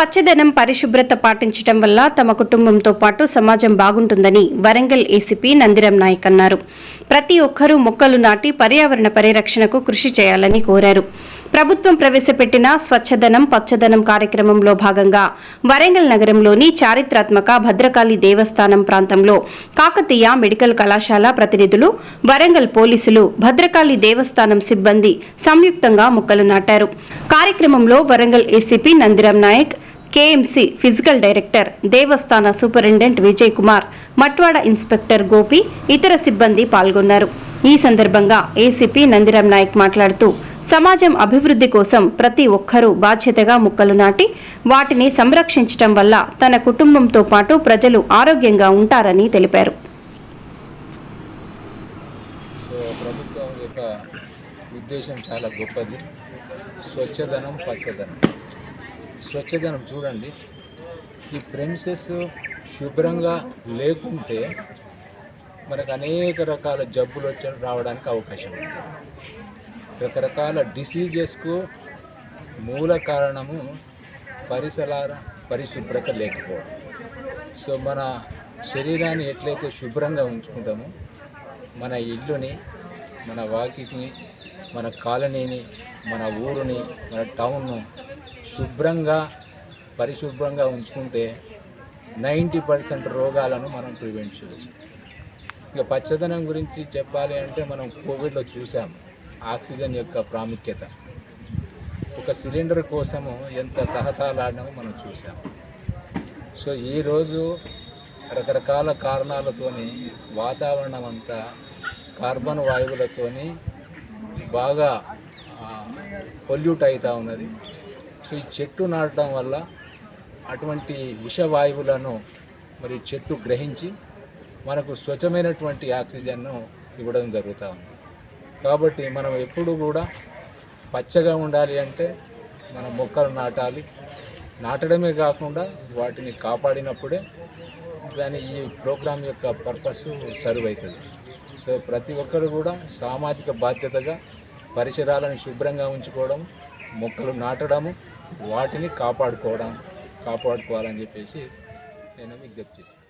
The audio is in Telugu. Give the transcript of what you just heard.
పచ్చదనం పరిశుభ్రత పాటించడం వల్ల తమ కుటుంబంతో పాటు సమాజం బాగుంటుందని వరంగల్ ఏసీపీ నందిరం నాయక్ అన్నారు. ప్రతి ఒక్కరూ మొక్కలు నాటి పర్యావరణ పరిరక్షణకు కృషి చేయాలని కోరారు. ప్రభుత్వం ప్రవేశపెట్టిన స్వచ్ఛదనం పచ్చదనం కార్యక్రమంలో భాగంగా వరంగల్ నగరంలోని చారిత్రాత్మక భద్రకాళి దేవస్థానం ప్రాంతంలో కాకతీయ మెడికల్ కళాశాల ప్రతినిధులు వరంగల్ పోలీసులు భద్రకాళి దేవస్థానం సిబ్బంది సంయుక్తంగా మొక్కలు నాటారు. కార్యక్రమంలో Warangal ACP Nandiram Nayak KMC physical director దేవస్థాన సూపరింటెండెంట్ విజయ్ కుమార్ మట్వాడ ఇన్స్పెక్టర్ గోపి ఇతర సిబ్బంది పాల్గొన్నారు. ఈ సందర్భంగా ఏసీపీ నందిరం నాయక్ మాట్లాడుతూ సమాజం అభివృద్ధి కోసం ప్రతి ఒక్కరూ బాధ్యతగా ముక్కలు నాటి వాటిని సంరక్షించటం వల్ల తన కుటుంబంతో పాటు ప్రజలు ఆరోగ్యంగా ఉంటారని తెలిపారు. ఉద్దేశం చాలా గొప్పది. స్వచ్ఛదనం పచ్చదనం స్వచ్ఛదనం చూడండి. ఈ ప్రెమిసెస్ శుభ్రంగా లేకుంటే మనకు అనేక రకాల జబ్బులు వచ్చి రావడానికి అవకాశం ఉంది. రకరకాల డిసీజెస్కు మూల కారణము పరిసరాల పరిశుభ్రత లేకపోవడం. సో మన శరీరాన్ని ఎట్లయితే శుభ్రంగా ఉంచుకుంటామో మన ఇల్లుని మన వాకిని మన కాలనీని మన ఊరుని మన టౌన్ను శుభ్రంగా పరిశుభ్రంగా ఉంచుకుంటే నైంటీ పర్సెంట్ రోగాలను మనం ప్రివెంట్ చేయవచ్చు ఇక పచ్చదనం గురించి చెప్పాలి అంటే మనం కోవిడ్లో చూసాము ఆక్సిజన్ యొక్క ప్రాముఖ్యత. ఒక సిలిండర్ కోసము ఎంత తహతలాడమో మనం చూసాము సో ఈరోజు రకరకాల కారణాలతోని వాతావరణం అంతా కార్బన్ వాయువులతోని బాగా పొల్యూట్ అవుతూ ఉన్నది. సో ఈ చెట్టు నాటడం వల్ల అటువంటి విషవాయువులను మరి చెట్టు గ్రహించి మనకు స్వచ్ఛమైనటువంటి ఆక్సిజన్ను ఇవ్వడం జరుగుతూ ఉంది. కాబట్టి మనం ఎప్పుడు కూడా పచ్చగా ఉండాలి అంటే మనం మొక్కలు నాటాలి. నాటడమే కాకుండా వాటిని కాపాడినప్పుడే దాని ఈ ప్రోగ్రాం యొక్క పర్పస్ సర్వ్ అవుతుంది. సో ప్రతి ఒక్కరు కూడా సామాజిక బాధ్యతగా పరిసరాలను శుభ్రంగా ఉంచుకోవడం మొక్కలు నాటడము వాటిని కాపాడుకోవడం కాపాడుకోవాలని చెప్పేసి నేను విజ్ఞప్తి చేస్తాను